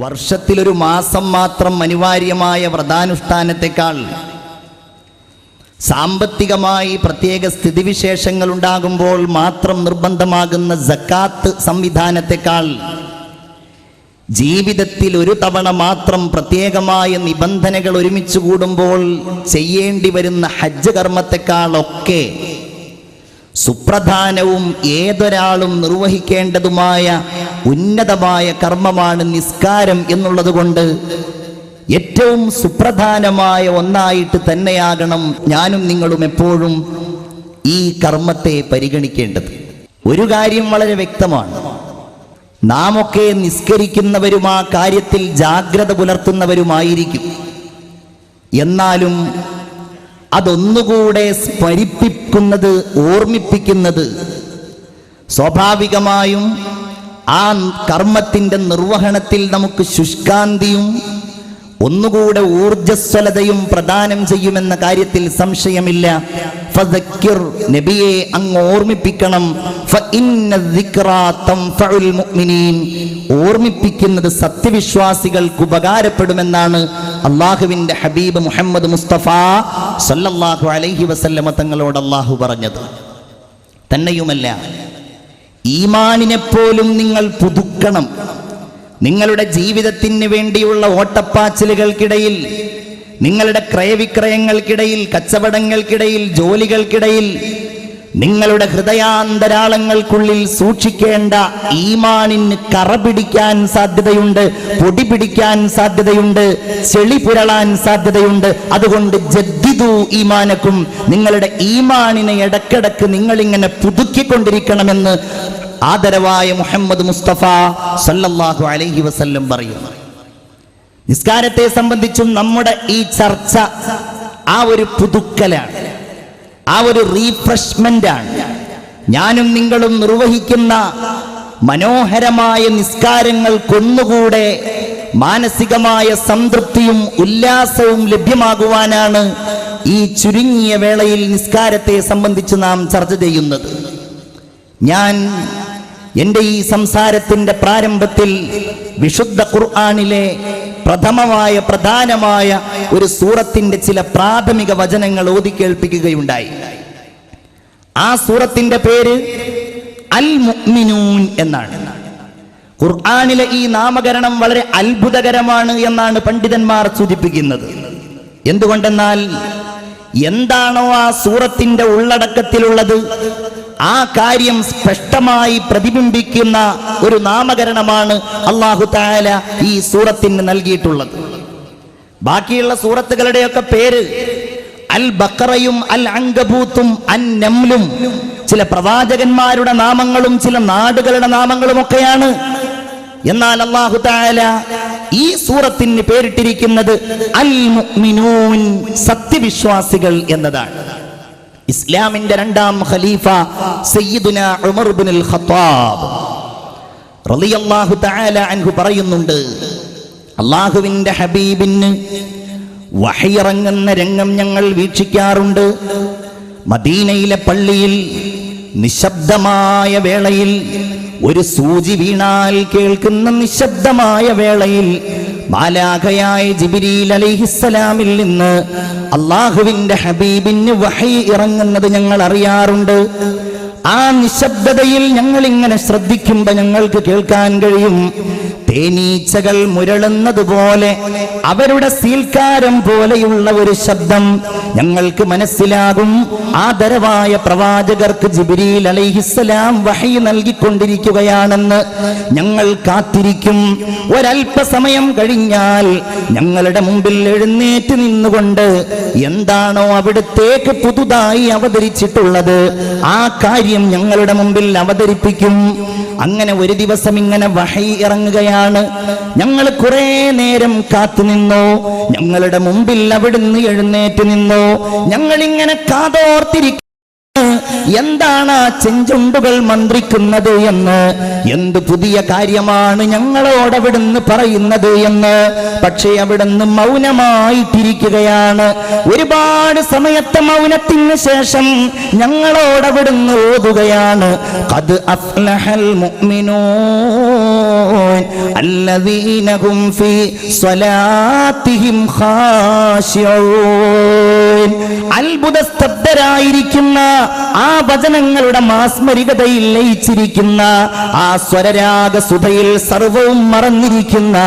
വർഷത്തിലൊരു മാസം മാത്രം അനിവാര്യമായ വ്രതാനുഷ്ഠാനത്തെക്കാൾ സാമ്പത്തികമായി പ്രത്യേക സ്ഥിതിവിശേഷങ്ങൾ ഉണ്ടാകുമ്പോൾ മാത്രം നിർബന്ധമാകുന്ന ജക്കാത്ത് സംവിധാനത്തെക്കാൾ ജീവിതത്തിൽ ഒരു തവണ മാത്രം പ്രത്യേകമായ നിബന്ധനകൾ ഒരുമിച്ച് കൂടുമ്പോൾ ചെയ്യേണ്ടി വരുന്ന ഹജ്ജ് കർമ്മത്തെക്കാളൊക്കെ സുപ്രധാനവും ഏതൊരാളും നിർവഹിക്കേണ്ടതുമായ ഉന്നതമായ കർമ്മമാണ് നിസ്കാരം എന്നുള്ളത് കൊണ്ട് ഏറ്റവും സുപ്രധാനമായ ഒന്നായിട്ട് തന്നെയാകണം ഞാനും നിങ്ങളും എപ്പോഴും ഈ കർമ്മത്തെ പരിഗണിക്കേണ്ടത്. ഒരു കാര്യം വളരെ വ്യക്തമാണ്. നാം ഒക്കെ നിസ്കരിക്കുന്നവരും ആ കാര്യത്തിൽ ജാഗ്രത പുലർത്തുന്നവരുമായിരിക്കും. എന്നാലും അതൊന്നുകൂടെ സ്മരിപ്പിക്കുന്നത് ഓർമ്മിപ്പിക്കുന്നത്. സ്വാഭാവികമായും ആ കർമ്മത്തിന്റെ നിർവഹണത്തിൽ നമുക്ക് ശുഷ്കാന്തിയും ഒന്നുകൂടെ ഊർജസ്വലതയും പ്രദാനം ചെയ്യുമെന്ന കാര്യത്തിൽ സംശയമില്ല. നബിയെ അങ്ങ് ഓർമ്മിപ്പിക്കണം. ഓർമ്മിപ്പിക്കുന്നത് സത്യവിശ്വാസികൾക്ക് ഉപകാരപ്പെടുമെന്നാണ് അള്ളാഹുവിന്റെ ഹബീബ് മുഹമ്മദ് മുസ്തഫ സല്ലല്ലാഹു അലൈഹി വസല്ലമ തങ്ങളോട് അള്ളാഹു പറഞ്ഞത്. തന്നെയുമല്ല ഈമാനിനെ പോലും നിങ്ങൾ പുതുക്കണം. നിങ്ങളുടെ ജീവിതത്തിന് വേണ്ടിയുള്ള ഓട്ടപ്പാച്ചിലുകൾക്കിടയിൽ നിങ്ങളുടെ ക്രയവിക്രയങ്ങൾക്കിടയിൽ കച്ചവടങ്ങൾക്കിടയിൽ ജോലികൾക്കിടയിൽ നിങ്ങളുടെ ഹൃദയാന്തരാളങ്ങൾക്കുള്ളിൽ സൂക്ഷിക്കേണ്ട ഈമാനിന് കറ പിടിക്കാൻ സാധ്യതയുണ്ട് പൊടി പിടിക്കാൻ സാധ്യതയുണ്ട് ചെളി പുരളാൻ സാധ്യതയുണ്ട്. അതുകൊണ്ട് ജദ്ദിദു ഈമാനക്കും നിങ്ങളുടെ ഈമാനിനെ ഇടക്കിടക്ക് നിങ്ങളിങ്ങനെ പുതുക്കിക്കൊണ്ടിരിക്കണമെന്ന് ആദരവായ മുഹമ്മദ് മുസ്തഫ സല്ലല്ലാഹു അലൈഹി വസല്ലം പറയുന്നു. നിസ്കാരത്തെ സംബന്ധിച്ചും നമ്മുടെ ഈ ചർച്ച ആ ഒരു പുതുക്കലാണ്. ആ ഒരു റീഫ്രഷ്മെന്റ് ആണ്. ഞാനും നിങ്ങളും നിർവഹിക്കുന്ന മനോഹരമായ നിസ്കാരങ്ങൾ കൊന്നുകൂടെ മാനസികമായ സംതൃപ്തിയും ഉല്ലാസവും ലഭ്യമാകുവാനാണ് ഈ ചുരുങ്ങിയ വേളയിൽ നിസ്കാരത്തെ സംബന്ധിച്ച് നാം ചർച്ച ചെയ്യുന്നത്. ഞാൻ എന്റെ ഈ സംസാരത്തിന്റെ പ്രാരംഭത്തിൽ വിശുദ്ധ ഖുർആാനിലെ പ്രഥമമായ പ്രധാനമായ ഒരു സൂറത്തിന്റെ ചില പ്രാഥമിക വചനങ്ങൾ ഓതി കേൾപ്പിക്കുകയുണ്ടായി. ആ സൂറത്തിന്റെ പേര് അൽ മുഅ്മിനൂൻ എന്നാണ്. ഖുർആാനിലെ ഈ നാമകരണം വളരെ അത്ഭുതകരമാണ് എന്നാണ് പണ്ഡിതന്മാർ സൂചിപ്പിക്കുന്നത്. എന്തുകൊണ്ടെന്നാൽ എന്താണോ ആ സൂറത്തിന്റെ ഉള്ളടക്കത്തിലുള്ളത്? ആ കാര്യം സ്പഷ്ടമായി പ്രതിബിംബിക്കുന്ന ഒരു നാമകരണമാണ് അള്ളാഹു താല ഈ സൂറത്തിന് നൽകിയിട്ടുള്ളത്. ബാക്കിയുള്ള സൂറത്തുകളുടെയൊക്കെ പേര് അൽ ബക്കറയും അൽ അങ്കബൂത്തും അൻ നംലും ചില പ്രവാചകന്മാരുടെ നാമങ്ങളും ചില നാടുകളുടെ നാമങ്ങളും ഒക്കെയാണ് എന്നാൽ അള്ളാഹു താല ഈ സൂറത്തിന് പേരിട്ടിരിക്കുന്നത് അൽ മുഅ്മിനൂൻ സത്യവിശ്വാസികൾ എന്നതാണ്. ഇസ്ലാമിന്റെ രണ്ടാം ഖലീഫ സയ്യിദുന ഉമർ ഇബ്നുൽ ഖത്താബ് റളിയല്ലാഹു തആല അൻഹു പറയുന്നുണ്ട് അള്ളാഹുവിന്റെ ഹബീബിന് വഹയിറങ്ങുന്ന രംഗം ഞങ്ങൾ വീക്ഷിക്കാറുണ്ട്. മദീനയിലെ പള്ളിയിൽ നിശബ്ദമായ വേളയിൽ ഒരു സൂചി വീണാൽ കേൾക്കുന്ന നിശബ്ദമായ വേളയിൽ മാലാഖയായ ജിബിരിൽ അലിഹിസ്സലാമിൽ നിന്ന് അള്ളാഹുവിന്റെ ഹബീബിന് വഹി ഇറങ്ങുന്നത് ഞങ്ങൾ അറിയാറുണ്ട്. ആ നിശബ്ദതയിൽ ഞങ്ങൾ ഇങ്ങനെ ശ്രദ്ധിക്കുമ്പോൾ ഞങ്ങൾക്ക് കേൾക്കാൻ കഴിയും. തേനീച്ചകൾ മുരളുന്നതുപോലെ അവരുടെ സീൽക്കാരം പോലെയുള്ള ഒരു ശബ്ദം ഞങ്ങൾക്ക് മനസ്സിലാകും. ആദരവായ പ്രവാചകർക്ക് ജിബിരിൽ അലൈഹിസ്സലാം വഹി നൽകിക്കൊണ്ടിരിക്കുകയാണെന്ന് ഞങ്ങൾ കാത്തിരിക്കും. ഒരൽപ്പസമയം കഴിഞ്ഞാൽ ഞങ്ങളുടെ മുമ്പിൽ എഴുന്നേറ്റ് നിന്നുകൊണ്ട് എന്താണോ അവിടത്തേക്ക് പുതുതായി അവതരിച്ചിട്ടുള്ളത് ആ കാര്യം ഞങ്ങളുടെ മുമ്പിൽ അവതരിപ്പിക്കും. അങ്ങനെ ഒരു ദിവസം ഇങ്ങനെ വഹി ഇറങ്ങുകയാണ്. ഞങ്ങൾ കുറെ നേരം കാത്തു നിന്നു. ഞങ്ങളുടെ മുമ്പിൽ അവിടുന്ന് എഴുന്നേറ്റ് നിന്നു. ഞങ്ങൾ ഇങ്ങനെ കാതോർത്തിരിക്കും എന്താണ് ആ ചെഞ്ചുണ്ടുകൾ മന്ത്രിക്കുന്നത് എന്ന് എന്ത് പുതിയ കാര്യമാണ് ഞങ്ങളോട് അവിടുന്ന് പറയുന്നത് എന്ന് പക്ഷേ അവിടുന്ന് മൗനമായിട്ടിരിക്കുകയാണ് ഒരുപാട് സമയത്തെ മൗനത്തിന് ശേഷം ഞങ്ങളോട് അവിടുന്ന് ഓതുകയാണ് قد أفلح المؤمنون الذين هم في صلاتهم خاشعون അത്ഭുത സ്തബ്ധരായിരിക്കുന്ന ആ വചനങ്ങളുടെ മാസ്മരികതയിൽ ലയിച്ചിരിക്കുന്ന ആ സ്വരരാഗ സുധയിൽ സർവവും മറന്നിരിക്കുന്ന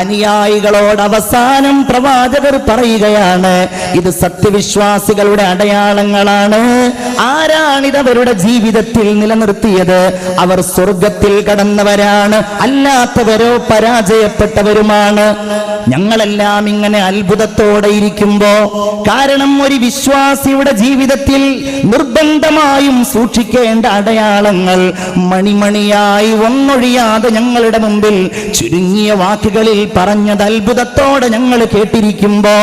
അനുയായികളോട് അവസാനം പ്രവാചകർ പറയുകയാണ് ഇത് സത്യവിശ്വാസികളുടെ അടയാളങ്ങളാണ്. ആരാണിതവരുടെ ജീവിതത്തിൽ നിലനിർത്തിയത്? അവർ സ്വർഗത്തിൽ കടന്നവരാണ് അല്ലാത്തവരോ പരാജയപ്പെട്ടവരുമാണ്. ഞങ്ങളെല്ലാം ഇങ്ങനെ അത്ഭുതത്തോടെ ഇരിക്കുമ്പോ കാരണം ഒരു വിശ്വാസിയുടെ ജീവിതത്തിൽ നിർബന്ധമായും സൂക്ഷിക്കേണ്ട അടയാളങ്ങൾ മണിമണിയായി ഒന്നൊഴിയാതെ ഞങ്ങളുടെ മുമ്പിൽ ചുരുങ്ങിയ വാക്കുകളിൽ പറഞ്ഞത് അത്ഭുതത്തോടെ ഞങ്ങൾ കേട്ടിരിക്കുമ്പോ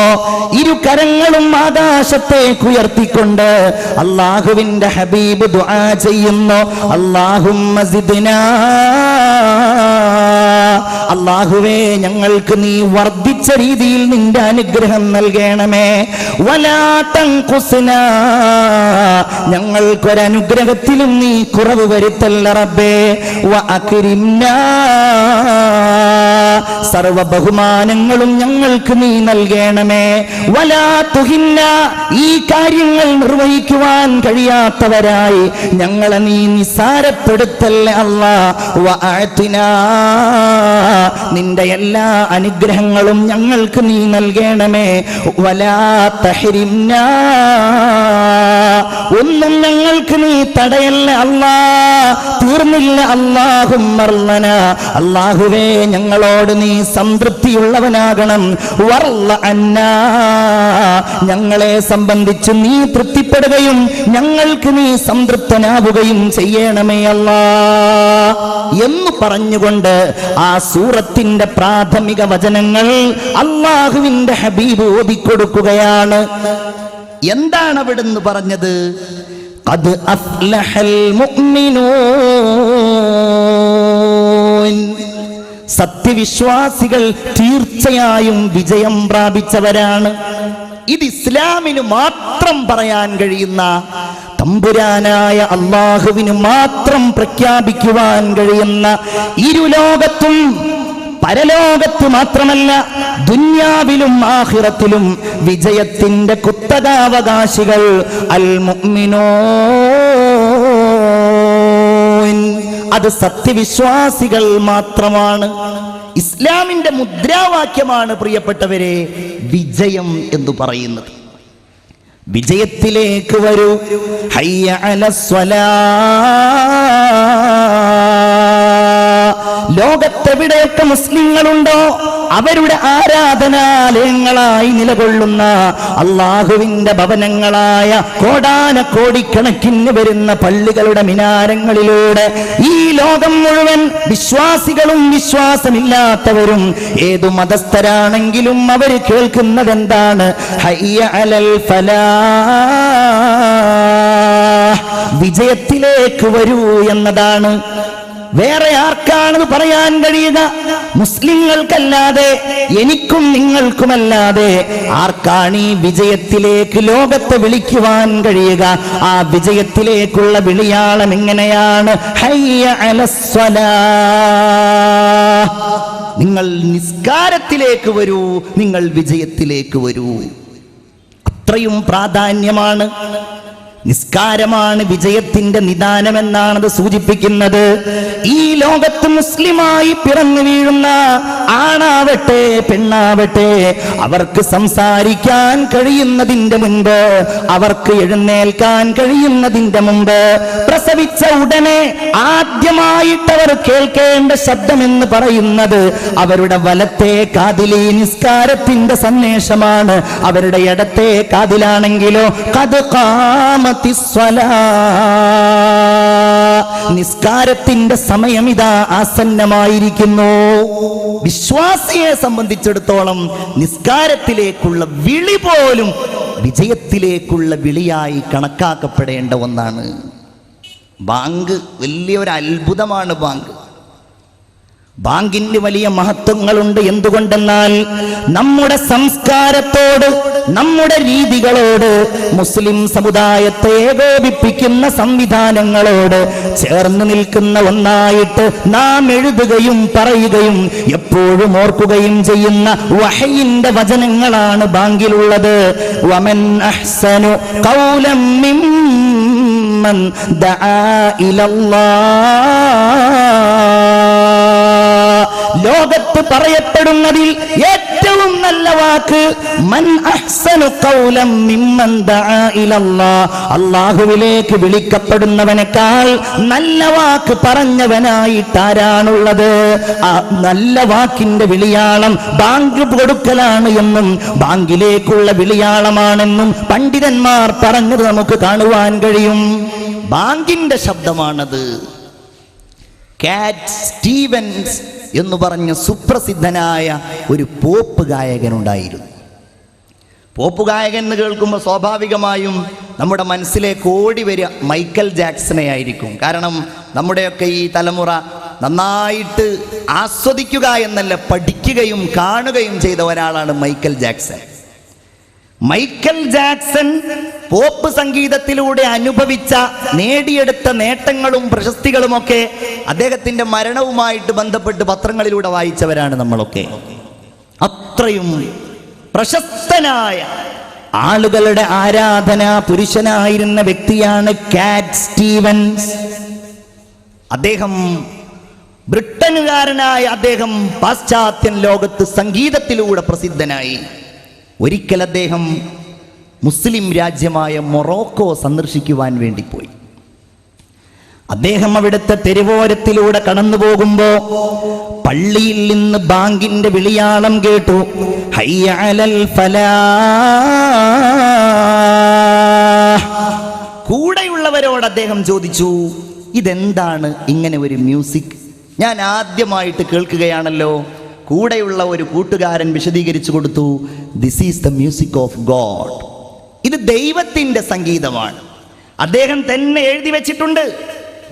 ഇരു കരങ്ങളും ആകാശത്തേക്ക് ഉയർത്തിക്കൊണ്ട് അള്ളാഹുവിന്റെ ഹബീബ് ദുആ ചെയ്യുന്നു. അള്ളാഹും അള്ളാഹുവേ ഞങ്ങൾക്ക് നീ വർദ്ധിച്ച രീതിയിൽ നിന്റെ അനുഗ്രഹം നൽകണമേ. വലാത്തങ്കുസ്ന ഞങ്ങൾക്കൊരനുഗ്രഹത്തിലും നീ കുറവ് വരുത്തല്ല റബ്ബേ. സർവ ബഹുമാനങ്ങളും ഞങ്ങൾക്ക് നീ നൽകണമേ. വലാ തുഹിന്ന ഈ കാര്യങ്ങൾ നിർവഹിക്കുവാൻ കഴിയാത്തവരായി ഞങ്ങളെ നീ നിസാരപ്പെടുത്തല്ല അല്ല നിന്റെ എല്ലാ അനുഗ്രഹങ്ങളും ഞങ്ങൾക്ക് നീ നൽകണമേ. വലാ തഹരിംന ഒന്നും ഞങ്ങൾക്ക് നീ തടയല്ല അല്ലാ. തീർന്നില്ല അല്ലാഹും അല്ലാഹുവേ ഞങ്ങളോട് നീ സംതൃപ്തിയുള്ളവനാകണം. വർള അന്ന. ഞങ്ങളെ സംബന്ധിച്ച് നീ തൃപ്തിപ്പെടുകയും ഞങ്ങൾക്ക് നീ സംതൃപ്തനാവുകയും ചെയ്യണമേ അല്ലാ. എന്ന് പറഞ്ഞുകൊണ്ട് ആ സൂറത്തിന്റെ പ്രാഥമിക വചനങ്ങൾ അള്ളാഹുവിന്റെ ഹബീബ് ഓതിക്കൊടുക്കുകയാണ്. എന്താണ് അവിടുന്ന് പറഞ്ഞത്? അത് സത്യവിശ്വാസികൾ തീർച്ചയായും വിജയം പ്രാപിച്ചവരാണ്. ഇത് ഇസ്ലാമിന് മാത്രം പറയാൻ കഴിയുന്ന തമ്പുരാനായ അള്ളാഹുവിന് മാത്രം പ്രഖ്യാപിക്കുവാൻ കഴിയുന്ന ഇരുലോകത്തും പരലോകത്ത് മാത്രമല്ല ദുന്യാവിലും ആഹിറത്തിലും വിജയത്തിന്റെ കുത്തകാവകാശികൾ അൽ മുഅ്മിനോ അത് സത്യവിശ്വാസികൾ മാത്രമാണ്. ഇസ്ലാമിന്റെ മുദ്രാവാക്യമാണ് പ്രിയപ്പെട്ടവരെ വിജയം എന്ന് പറയുന്നത്. വിജയത്തിലേക്ക് വരൂ. ഹയ്യ അലസ്വലാ. ലോകത്തെവിടെയൊക്കെ മുസ്ലിങ്ങളുണ്ടോ അവരുടെ ആരാധനാലയങ്ങളായി നിലകൊള്ളുന്ന അള്ളാഹുവിന്റെ ഭവനങ്ങളായ കോടാന കോടിക്കണക്കിന് വരുന്ന പള്ളികളുടെ മിനാരങ്ങളിലൂടെ ഈ ലോകം മുഴുവൻ വിശ്വാസികളും വിശ്വാസമില്ലാത്തവരും ഏതു മതസ്ഥരാണെങ്കിലും അവർ കേൾക്കുന്നത് എന്താണ് ഹയ്യ അലൽ വിജയത്തിലേക്ക് വരൂ എന്നതാണ് വേറെ ആർക്കാണെന്ന് പറയാൻ കഴിയുക മുസ്ലിങ്ങൾക്കല്ലാതെ എനിക്കും നിങ്ങൾക്കുമല്ലാതെ ആർക്കാണ് ഈ വിജയത്തിലേക്ക് ലോകത്തെ വിളിക്കുവാൻ കഴിയുക? ആ വിജയത്തിലേക്കുള്ള വിളിയാളം എങ്ങനെയാണ്? നിങ്ങൾ നിസ്കാരത്തിലേക്ക് വരൂ നിങ്ങൾ വിജയത്തിലേക്ക് വരൂ. അത്രയും പ്രാധാന്യമാണ് നിസ്കാരമാണ് വിജയത്തിന്റെ നിദാനം നിദാനമെന്നാണത് സൂചിപ്പിക്കുന്നത്. ഈ ലോകത്ത് മുസ്ലിമായി പിറന്നു വീഴുന്ന ആണാവട്ടെ പെണ്ണാവട്ടെ അവർക്ക് സംസാരിക്കാൻ കഴിയുന്നതിന്റെ മുൻപ് അവർക്ക് എഴുന്നേൽക്കാൻ കഴിയുന്നതിന്റെ മുമ്പ് പ്രസവിച്ച ഉടനെ ആദ്യമായിട്ട് അവർ കേൾക്കേണ്ട ശബ്ദമെന്ന് പറയുന്നത് അവരുടെ വലത്തെ കാതിലെ നിസ്കാരത്തിന്റെ സന്ദേശമാണ്. അവരുടെ ഇടത്തെ കാതിലാണെങ്കിലോ കത് കാമ നിസ്കാരത്തിന്റെ സമയം ഇതാ ആസന്നമായിരിക്കുന്നു. വിശ്വാസിയെ സംബന്ധിച്ചിടത്തോളം നിസ്കാരത്തിലേക്കുള്ള വിളി പോലും വിജയത്തിലേക്കുള്ള വിളിയായി കണക്കാക്കപ്പെടേണ്ട ഒന്നാണ്. ബാങ്ക് വലിയൊരു അത്ഭുതമാണ് ബാങ്ക്. ബാങ്കിന് വലിയ മഹത്വങ്ങളുണ്ട്. എന്തുകൊണ്ടെന്നാൽ നമ്മുടെ സംസ്കാരത്തോട് നമ്മുടെ രീതികളോട് മുസ്ലിം സമുദായത്തെ ഏകോപിപ്പിക്കുന്ന സംവിധാനങ്ങളോട് ചേർന്ന് നിൽക്കുന്ന ഒന്നായിട്ട് നാം എഴുതുകയും പറയുകയും എപ്പോഴും ഓർക്കുകയും ചെയ്യുന്ന വഹയിന്റെ വചനങ്ങളാണ് ബാങ്കിലുള്ളത്. വമൻ അഹ്സനു ഖൗലം മിമ്മൻ ദആ ഇലല്ലാഹ് ലോകത്ത് പറയപ്പെടുന്നതിൽ ഏറ്റവും നല്ല വാക്ക് മൻ അഹ്സനു ഖൗലം മിമ്മൻ ദആ ഇലല്ലാഹ് അല്ലാഹുവിലേക്ക് വിളിക്കപ്പെടുന്നവനേക്കാൾ നല്ല വാക്ക് പറഞ്ഞവനായിട്ട് ആരാണുള്ളത് ആ നല്ല വാക്കിന്റെ വിളിയാളം ബാങ്ക് കൊടുക്കലാണ് എന്നും ബാങ്കിലേക്കുള്ള വിളിയാളമാണെന്നും പണ്ഡിതന്മാർ പറഞ്ഞത് നമുക്ക് കാണുവാൻ കഴിയും. ബാങ്കിന്റെ ശബ്ദമാണത്. കാറ്റ് സ്റ്റീവൻസ് എന്ന് പറഞ്ഞ സുപ്രസിദ്ധനായ ഒരു പോപ്പ് ഗായകനുണ്ടായിരുന്നു. പോപ്പ് ഗായകൻ എന്ന് കേൾക്കുമ്പോൾ സ്വാഭാവികമായും നമ്മുടെ മനസ്സിലേക്ക് ഓടി വരിക മൈക്കൽ ജാക്സനെ ആയിരിക്കും. കാരണം നമ്മുടെയൊക്കെ ഈ തലമുറ നന്നായിട്ട് ആസ്വദിക്കുക എന്നല്ല പഠിക്കുകയും കാണുകയും ചെയ്ത ഒരാളാണ് Michael Jackson. Michael Jackson pop സംഗീതത്തിലൂടെ അനുഭവിച്ച നേടിയെടുത്ത നേട്ടങ്ങളും പ്രശസ്തികളുമൊക്കെ അദ്ദേഹത്തിന്റെ മരണവുമായിട്ട് ബന്ധപ്പെട്ട് പത്രങ്ങളിലൂടെ വായിച്ചവരാണ് നമ്മളൊക്കെ. അത്രയും പ്രശസ്തനായ ആളുകളുടെ ആരാധന പുരുഷനായിരുന്ന വ്യക്തിയാണ് കാറ്റ് സ്റ്റീവൻസ്. അദ്ദേഹം ബ്രിട്ടനുകാരനായ അദ്ദേഹം പാശ്ചാത്യൻ ലോകത്ത് സംഗീതത്തിലൂടെ പ്രസിദ്ധനായി. ഒരിക്കൽ അദ്ദേഹം മുസ്ലിം രാജ്യമായ മൊറോക്കോ സന്ദർശിക്കുവാൻ വേണ്ടി പോയി അദ്ദേഹം അവിടുത്തെ തെരുവോരത്തിലൂടെ കടന്നു പോകുമ്പോ പള്ളിയിൽ നിന്ന് ബാങ്കിന്റെ വിളിയാളം കേട്ടു ഫലാഹ്. കൂടെയുള്ളവരോട് അദ്ദേഹം ചോദിച്ചു ഇതെന്താണ് ഇങ്ങനെ ഒരു മ്യൂസിക് ഞാൻ ആദ്യമായിട്ട് കേൾക്കുകയാണല്ലോ കൂടെയുള്ള ഒരു കൂട്ടുകാരൻ വിശദീകരിച്ചു കൊടുത്തു this is the music of God ഇത് ദൈവത്തിന്റെ സംഗീതമാണ്. അദ്ദേഹം തന്നെ എഴുതി വെച്ചിട്ടുണ്ട്.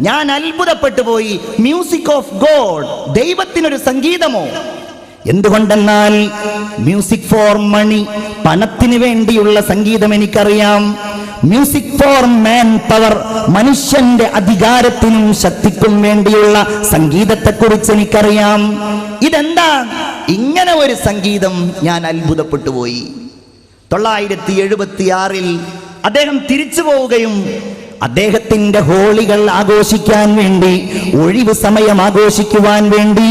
ഞാൻ അത്ഭുതപ്പെട്ടു പോയി. മ്യൂസിക് ഓഫ് ഗോഡ് ദൈവത്തിനൊരു സംഗീതമോ? എന്തുകൊണ്ടെന്നാൽ മ്യൂസിക് ഫോർ മണി പണത്തിന് വേണ്ടിയുള്ള സംഗീതം എനിക്കറിയാം. മ്യൂസിക് ഫോർ മാൻ പവർ മനുഷ്യന്റെ അധികാരത്തിനും ശക്തിക്കും വേണ്ടിയുള്ള സംഗീതത്തെക്കുറിച്ച് എനിക്കറിയാം. ഇതെന്താ? ഇങ്ങനെ ഒരു സംഗീതം ഞാൻ അത്ഭുതപ്പെട്ടു പോയി തൊള്ളായിരത്തി എഴുപത്തി ആറിൽ അദ്ദേഹം തിരിച്ചു പോവുകയും അദ്ദേഹത്തിന്റെ ഹോളികൾ ആഘോഷിക്കാൻ വേണ്ടി ഒഴിവ് സമയം ആഘോഷിക്കുവാൻ വേണ്ടി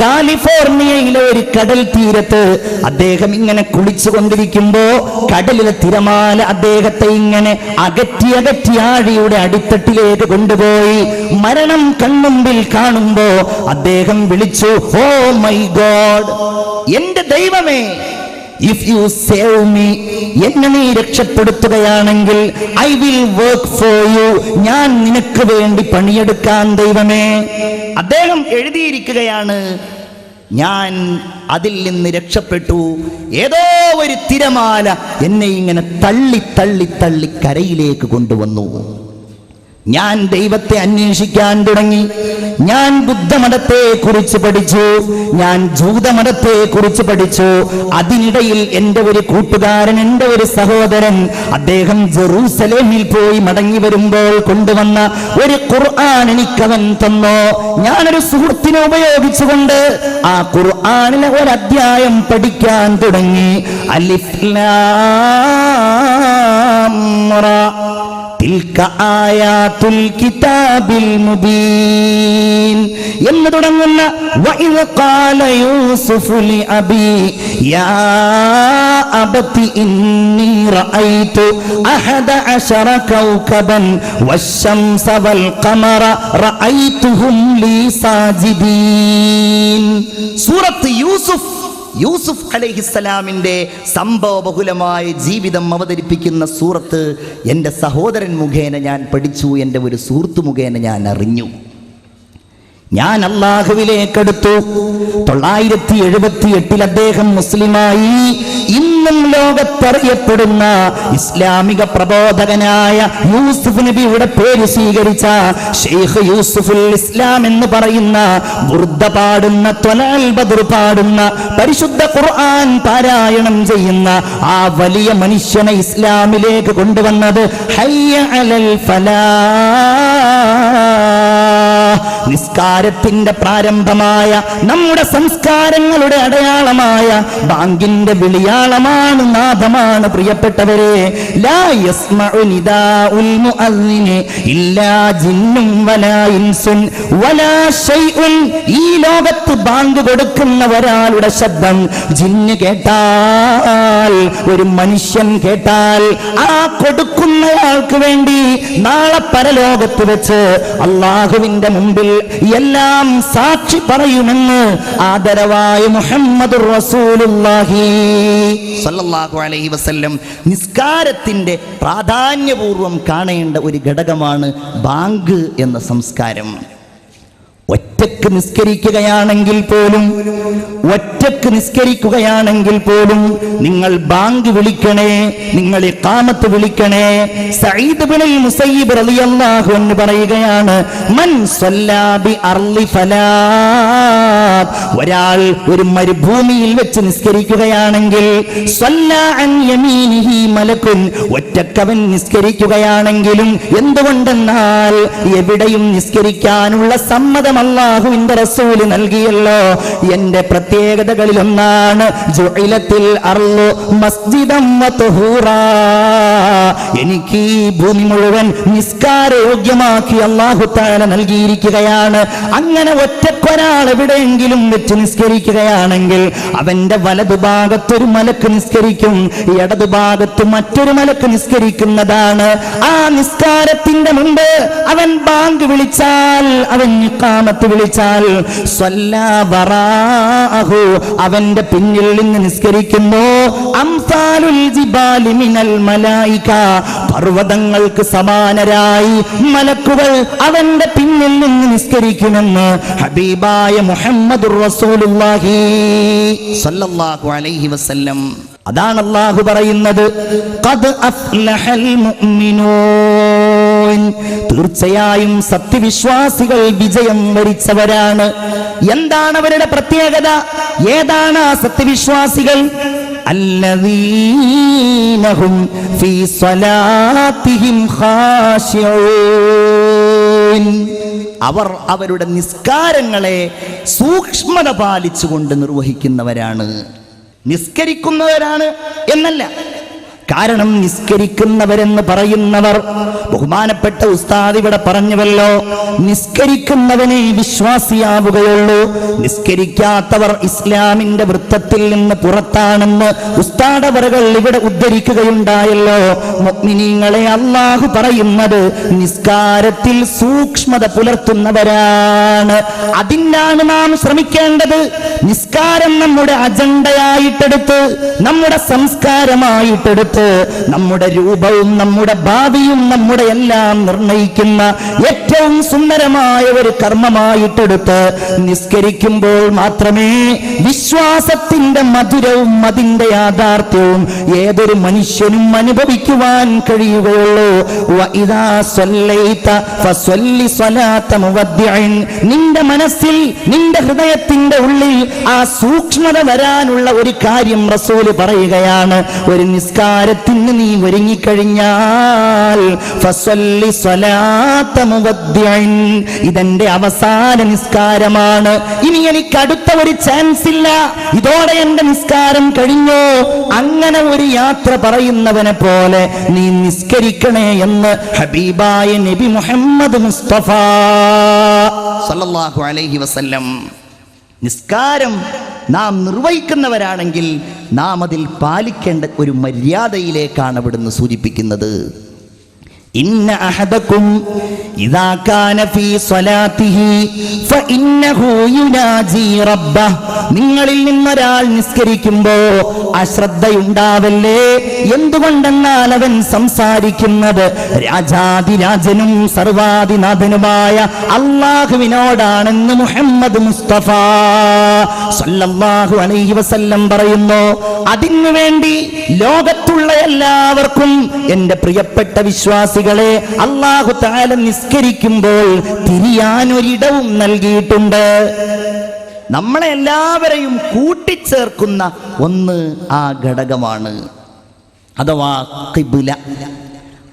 കാലിഫോർണിയയിലെ ഒരു കടൽ തീരത്ത് അദ്ദേഹം ഇങ്ങനെ കുളിച്ചു കൊണ്ടിരിക്കുമ്പോ കടലിലെ തിരമാല അദ്ദേഹത്തെ ഇങ്ങനെ അകറ്റി അകറ്റി ആഴിയുടെ അടിത്തട്ടിലേക്ക് കൊണ്ടുപോയി മരണം കൺമുമ്പിൽ കാണുമ്പോ അദ്ദേഹം വിളിച്ചു ഹോ മൈ ഗോഡ് എന്റെ ദൈവമേ ഇഫ് യു സേവ് മീ എന്നെ നീ രക്ഷപ്പെടുത്തുകയാണെങ്കിൽ I will work for you ഞാൻ നിനക്ക് വേണ്ടി പണിയെടുക്കാൻ ദൈവമേ. അദ്ദേഹം എഴുതിയിരിക്കുകയാണ് ഞാൻ അതിൽ നിന്ന് രക്ഷപ്പെട്ടു. ഏതോ ഒരു തിരമാല എന്നെ ഇങ്ങനെ തള്ളി തള്ളി തള്ളി കരയിലേക്ക് കൊണ്ടുവന്നു. ഞാൻ ദൈവത്തെ അന്വേഷിക്കാൻ തുടങ്ങി. ഞാൻ ബുദ്ധമതത്തെ കുറിച്ച് പഠിച്ചു. ഞാൻ ജൂതമതത്തെ കുറിച്ച് പഠിച്ചു. അതിനിടയിൽ എന്റെ ഒരു കൂട്ടുകാരൻ എന്റെ ഒരു സഹോദരൻ അദ്ദേഹം ജെറൂസലേമിൽ പോയി മടങ്ങി വരുമ്പോൾ കൊണ്ടുവന്ന ഒരു ഖുർആൻ എനിക്കവൻ തന്നോ. ഞാനൊരു സുഹൃത്തിനെ ഉപയോഗിച്ചുകൊണ്ട് ആ ഖുർആനിലെ ഒരു അധ്യായം പഠിക്കാൻ തുടങ്ങി. അലിഫ് എന്ന് തുടങ്ങുന്ന സൂറത്ത് യൂസുഫ് യൂസുഫ് അലഹിസ്സലാമിന്റെ സംഭവബഹുലമായ ജീവിതം അവതരിപ്പിക്കുന്ന സൂറത്ത് എന്റെ സഹോദരൻ മുഖേന ഞാൻ പഠിച്ചു എന്റെ ഒരു സുഹൃത്തു മുഖേന ഞാൻ അറിഞ്ഞു. ഞാൻ അള്ളാഹുവിലേക്കെടുത്തു തൊള്ളായിരത്തി എഴുപത്തി എട്ടിൽ അദ്ദേഹം മുസ്ലിമായി ഇന്ന് ലോകത്തറിയപ്പെടുന്ന ഇസ്ലാമിക പ്രബോധകനായ യൂസുഫ് നബിയുടെ പേര് സ്വീകരിച്ച ഷെയ്ഖ് യൂസുഫുൽ ഇസ്ലാം എന്ന് പറയുന്ന വൃദ്ധ പാടുന്ന ത്വലാൽ ബദർ പാടുന്ന പരിശുദ്ധ ഖുർആൻ പാരായണം ചെയ്യുന്ന ആ വലിയ മനുഷ്യനെ ഇസ്ലാമിലേക്ക് കൊണ്ടുവന്നത് ഹയ്യ അലൽ ഫലാഹ് നിസ്കാരത്തിന്റെ പ്രാരംഭമായ നമ്മുടെ സംസ്കാരങ്ങളുടെ അടയാളമായ ബാങ്കിന്റെ വിളിയാളമാണ് നാദമാണ് പ്രിയപ്പെട്ടവരെ. ഈ ലോകത്ത് ബാങ്ക് കൊടുക്കുന്ന ഒരാളുടെ ശബ്ദം ജിന്ന് കേട്ടാൽ ഒരു മനുഷ്യൻ കേട്ടാൽ ആ കൊടുക്കുന്നയാൾക്ക് വേണ്ടി നാളെ പരലോകത്ത് വെച്ച് അള്ളാഹുവിന്റെ മുമ്പിൽ എല്ലാം സാക്ഷി പറയുമെന്ന് ആദരവായ മുഹമ്മദ് നിസ്കാരത്തിന്റെ പ്രാധാന്യപൂർവം കാണേണ്ട ഒരു ഘടകമാണ് ബാങ്ക് എന്ന സംസ്കാരം. ഒറ്റയ്ക്ക് നിസ്കരിക്കുകയാണെങ്കിൽ പോലും ഒറ്റയ്ക്ക് നിസ്കരിക്കുകയാണെങ്കിൽ പോലും നിങ്ങൾ ബാങ്ക് വിളിക്കണേ നിങ്ങൾ കാമത്ത് വിളിക്കണേ. സയ്യിദ് ബിനുൽ മുസയ്യിബ് റളിയല്ലാഹു അൻഹു പറയുകയാണ് മൻ സല്ലാബി അർലി ഫലാ. ഒരാൾ ഒരു മരുഭൂമിയിൽ വെച്ച് നിസ്കരിക്കുകയാണെങ്കിൽ മലക്കുൻ. ഒറ്റക്കവൻ നിസ്കരിക്കുകയാണെങ്കിലും എന്തുകൊണ്ടെന്നാൽ എവിടെയും നിസ്കരിക്കാനുള്ള സമ്മതം അല്ലാഹുവിന്റെ റസൂൽ നൽകിയല്ലോ. എന്റെ പ്രത്യേകതകളിൽ ഒന്നാണ് എനിക്ക് ഈ ഭൂമി മുഴുവൻ നിസ്കാരയോഗ്യമാക്കി അള്ളാഹു താല നൽകിയിരിക്കുകയാണ്. അങ്ങനെ ഒറ്റക്കൊരാൾ എവിടെയെങ്കിലും വെച്ച് നിസ്കരിക്കുകയാണെങ്കിൽ അവന്റെ വലതുഭാഗത്തൊരു മലക്ക് നിസ്കരിക്കും ഇടതുഭാഗത്ത് മറ്റൊരു മലക്ക് നിസ്കരിക്കുന്നതാണ്. ആ നിസ്കാരത്തിന്റെ മുമ്പ് അവൻ ബാങ്ക് വിളിച്ചാൽ അവൻ ഇഖാമത്ത് വിളിച്ചാൽ അവന്റെ പിന്നിൽ നിന്ന് നിസ്കരിക്കുന്നു. പർവതങ്ങൾക്ക് സമാനരായി മലക്കുകൾ അവന്റെ പിന്നിൽ നിന്ന് നിസ്കരിക്കുമെന്ന് ഹബീബായ മുഹമ്മദ് അലൈഹി വസല്ലം. അതാണ് അള്ളാഹു പറയുന്നത് തീർച്ചയായും സത്യവിശ്വാസികൾ വിജയം വരിച്ചവരാണ്. എന്താണ് അവരുടെ പ്രത്യേകത? ഏതാണ് ആ സത്യവിശ്വാസികൾ? അവർ അവരുടെ നിസ്കാരങ്ങളെ സൂക്ഷ്മത പാലിച്ചുകൊണ്ട് നിർവഹിക്കുന്നവരാണ്. നിസ്കരിക്കുന്നവരാണ് എന്നല്ല കാരണം നിസ്കരിക്കുന്നവരെന്ന് പറയുന്നവർ ബഹുമാനപ്പെട്ട ഉസ്താദ് ഇവിടെ പറഞ്ഞുവല്ലോ നിസ്കരിക്കുന്നവനെ വിശ്വാസിയാവുകയുള്ളൂ. നിസ്കരിക്കാത്തവർ ഇസ്ലാമിന്റെ വൃത്തത്തിൽ നിന്ന് പുറത്താണെന്ന് ഉസ്താദവറുകൾ ഇവിടെ ഉദ്ധരിക്കുകയുണ്ടായല്ലോ. മുഅ്മിനീങ്ങളെ അള്ളാഹു പറയുന്നത് നിസ്കാരത്തിൽ സൂക്ഷ്മത പുലർത്തുന്നവരാണ്. അതിനാണ് നാം ശ്രമിക്കേണ്ടത്. നിസ്കാരം നമ്മുടെ അജണ്ടയായിട്ടെടുത്ത് നമ്മുടെ സംസ്കാരമായിട്ടെടുത്ത് നമ്മുടെ രൂപവും നമ്മുടെ ഭാവിയും നമ്മുടെ എല്ലാം നിർണയിക്കുന്ന ഏറ്റവും സുന്ദരമായ ഒരു കർമ്മമായിട്ടെടുത്ത് നിസ്കരിക്കുമ്പോൾ മാത്രമേ വിശ്വാസത്തിന്റെ മധുരവും അതിന്റെ യാഥാർത്ഥ്യവും ഏതൊരു മനുഷ്യനും അനുഭവിക്കുവാൻ കഴിയുകയുള്ളൂ. നിന്റെ മനസ്സിൽ നിന്റെ ഹൃദയത്തിന്റെ ഉള്ളിൽ ആ സൂക്ഷ്മത വരാനുള്ള ഒരു കാര്യം റസൂൽ പറയുകയാണ് ഒരു നിസ്കാരത്തിന് നീ ഒരുങ്ങിക്കഴിഞ്ഞാൽ. ഇതെന്റെ അവസാന നിസ്കാരമാണ്. ഇനി എനിക്ക് അടുത്ത ഒരു ചാൻസ് ഇല്ല. ഇതോടെ എന്റെ നിസ്കാരം കഴിഞ്ഞോ? അങ്ങനെ ഒരു യാത്ര പറയുന്നവനെ പോലെ നീ നിസ്കരിക്കണേ എന്ന് ഹബീബായ നബി മുഹമ്മദ് മുസ്തഫ. സല്ലല്ലാഹു അലൈഹി വസല്ലം. നിസ്കാരം നാം നിർവഹിക്കുന്നവരാണെങ്കിൽ നാം അതിൽ പാലിക്കേണ്ട ഒരു മര്യാദയിലേക്കാണ് അവിടുന്ന് സൂചിപ്പിക്കുന്നത്. ഇന്ന അഹദക്കും ഇദാ കാന ഫീ സ്വലാത്തിഹി ഫഇന്നഹു യുനാജി റബ്ബ നിങ്ങളിൽ നിന്നൊരാൾ നിസ്കരിക്കുമ്പോ അശ്രദ്ധയുണ്ടാവല്ലേ? എന്തുകൊണ്ടെന്നാൽ അവൻ സംസാരിക്കുന്നത് രാജാതിരാജനും സർവാധിനാഥനുമായ അള്ളാഹുവിനോടാണെന്ന് മുഹമ്മദ് മുസ്തഫ സല്ലല്ലാഹു അലൈഹി വസല്ലം പറയുന്നു. അതിനു വേണ്ടി ലോകത്തുള്ള എല്ലാവർക്കും എന്റെ പ്രിയപ്പെട്ട വിശ്വാസികളെ അള്ളാഹു താല നിസ്കരിക്കുമ്പോൾ തിരിയാനൊരിടവും നൽകിയിട്ടുണ്ട്. നമ്മളെ എല്ലാവരെയും കൂട്ടിച്ചേർക്കുന്ന ഒന്ന് ആ ഘടകമാണ്. അഥവാ കിബില.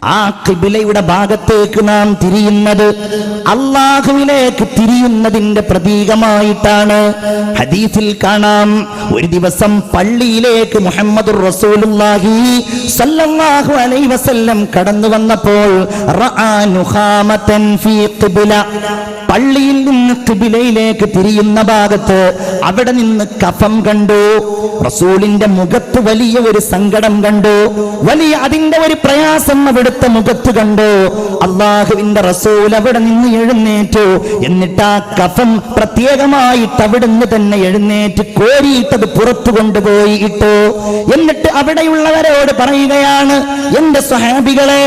ആ കിബിലയുടെ ഭാഗത്തേക്ക് നാം തിരിയുന്നത് അള്ളാഹുവിലേക്ക് തിരിയുന്നതിന്റെ പ്രതീകമായിട്ടാണ്. ഹദീസിൽ കാണാം ഒരു ദിവസം പള്ളിയിലേക്ക് മുഹമ്മദ് റസൂലുള്ളാഹി അലൈഹി വസല്ലം കടന്നു വന്നപ്പോൾ ഫീ ഖിബ്ല. പള്ളിയിൽ നിന്ന് തിബിലയിലേക്ക് തിരിയുന്ന ഭാഗത്ത് അവിടെ നിന്ന് കഫം കണ്ടു. റസൂലിന്റെ മുഖത്ത് വലിയ ഒരു സങ്കടം കണ്ടു. വലിയ അതിന്റെ ഒരു പ്രയാസം അവിടുത്തെ മുഖത്ത് കണ്ടു. അള്ളാഹുവിന്റെ റസൂൽ അവിടെ നിന്ന് എഴുന്നേറ്റു. എന്നിട്ട് ആ കഫം പ്രത്യേകമായിട്ട് അവിടുന്ന് തന്നെ എഴുന്നേറ്റ് കോരിയിട്ടത് പുറത്തു കൊണ്ടുപോയി ഇട്ടു. എന്നിട്ട് അവിടെയുള്ളവരോട് പറയുകയാണ് എന്റെ സ്വഹാബികളെ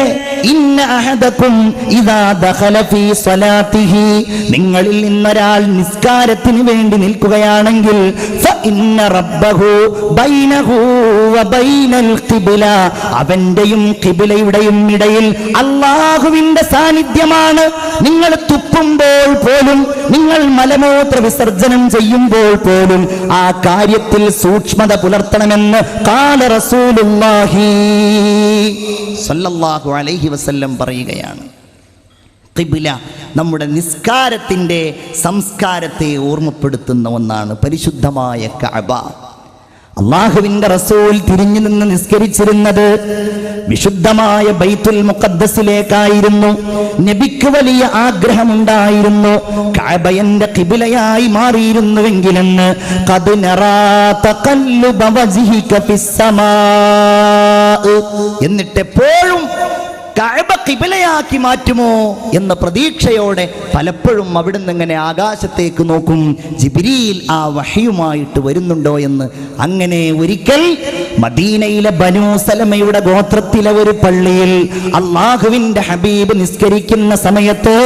ഇന്ന അഹദക്കും ഇതാ ദഖല സ്വലാത്തിഹി നിങ്ങളിൽ നിന്നൊരാൾ നിസ്കാരത്തിന് വേണ്ടി നിൽക്കുകയാണെങ്കിൽ അവന്റെയും കിബിലയുടെയും ഇടയിൽ അള്ളാഹുവിന്റെ സാന്നിധ്യമാണ്. നിങ്ങൾ തുപ്പുമ്പോൾ പോലും നിങ്ങൾ മലമൂത്ര വിസർജനം ചെയ്യുമ്പോൾ പോലും ആ കാര്യത്തിൽ സൂക്ഷ്മത പുലർത്തണമെന്ന് കാല റസൂലുള്ളാഹി സല്ലല്ലാഹു അലൈഹി വസല്ലം പറയുകയാണ്. ഖിബില നമ്മുടെ നിസ്കാരത്തിന്റെ സംസ്കാരത്തെ ഓർമ്മപ്പെടുത്തുന്ന ഒന്നാണ്. പരിശുദ്ധമായ കഅബ. അള്ളാഹുവിന്റെ റസൂൽ തിരിഞ്ഞു നിന്ന് നിസ്കരിച്ചിരുന്നത് വിശുദ്ധമായ ബൈത്തുൽ മുഖദ്ദസിലേക്കായിരുന്നു. നബിക്ക് വലിയ ആഗ്രഹമുണ്ടായിരുന്നു. കഅബയന്റെ കിബിലയായി മാറിയിരുന്നുവെങ്കിലെന്ന്. ഖദ് കഅബ കിബിലയാക്കി മാറ്റുമോ എന്ന പ്രതീക്ഷയോടെ പലപ്പോഴും അവിടുന്ന് ഇങ്ങനെ ആകാശത്തേക്ക് നോക്കും ജിബിരിയിൽ ആ വഹിയുമായിട്ട് വരുന്നുണ്ടോ എന്ന്. അങ്ങനെ ഒരിക്കൽ മദീനയിലെ ബനൂ സലമയുടെ ഗോത്രത്തിലെ ഒരു പള്ളിയിൽ അള്ളാഹുവിന്റെ ഹബീബ് നിസ്കരിക്കുന്ന സമയത്ത്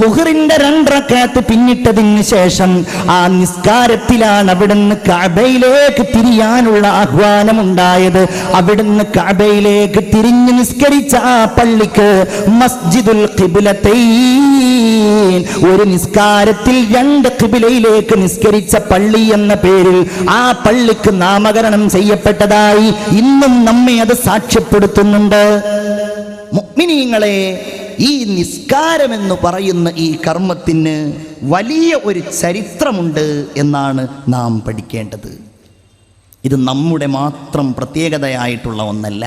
ലുഹറിന്റെ രണ്ടറക്കാത്ത് പിന്നിട്ടതിന് ശേഷം ആ നിസ്കാരത്തിലാണ് അവിടുന്ന് കഅബയിലേക്ക് തിരിയാനുള്ള ആഹ്വാനം ഉണ്ടായത് അവിടുന്ന് കഅബയിലേക്ക് തിരിഞ്ഞ് നിസ്കരിച്ച ആ പള്ളിക്ക് മസ്ജിദുൽ ഒരു നിസ്കാരത്തിൽ രണ്ട് കിബിലയിലേക്ക് നിസ്കരിച്ച പള്ളി എന്ന പേരിൽ ആ പള്ളിക്ക് നാമകരണം ചെയ്യപ്പെട്ടതായി ഇന്നും നമ്മെ അത് സാക്ഷ്യപ്പെടുത്തുന്നുണ്ട്. മുഅ്മിനീങ്ങളെ ഈ നിസ്കാരം എന്ന് പറയുന്ന ഈ കർമ്മത്തിന് വലിയ ഒരു ചരിത്രമുണ്ട് എന്നാണ് നാം പഠിക്കേണ്ടത്. ഇത് നമ്മുടെ മാത്രം പ്രത്യേകതയായിട്ടുള്ള ഒന്നല്ല.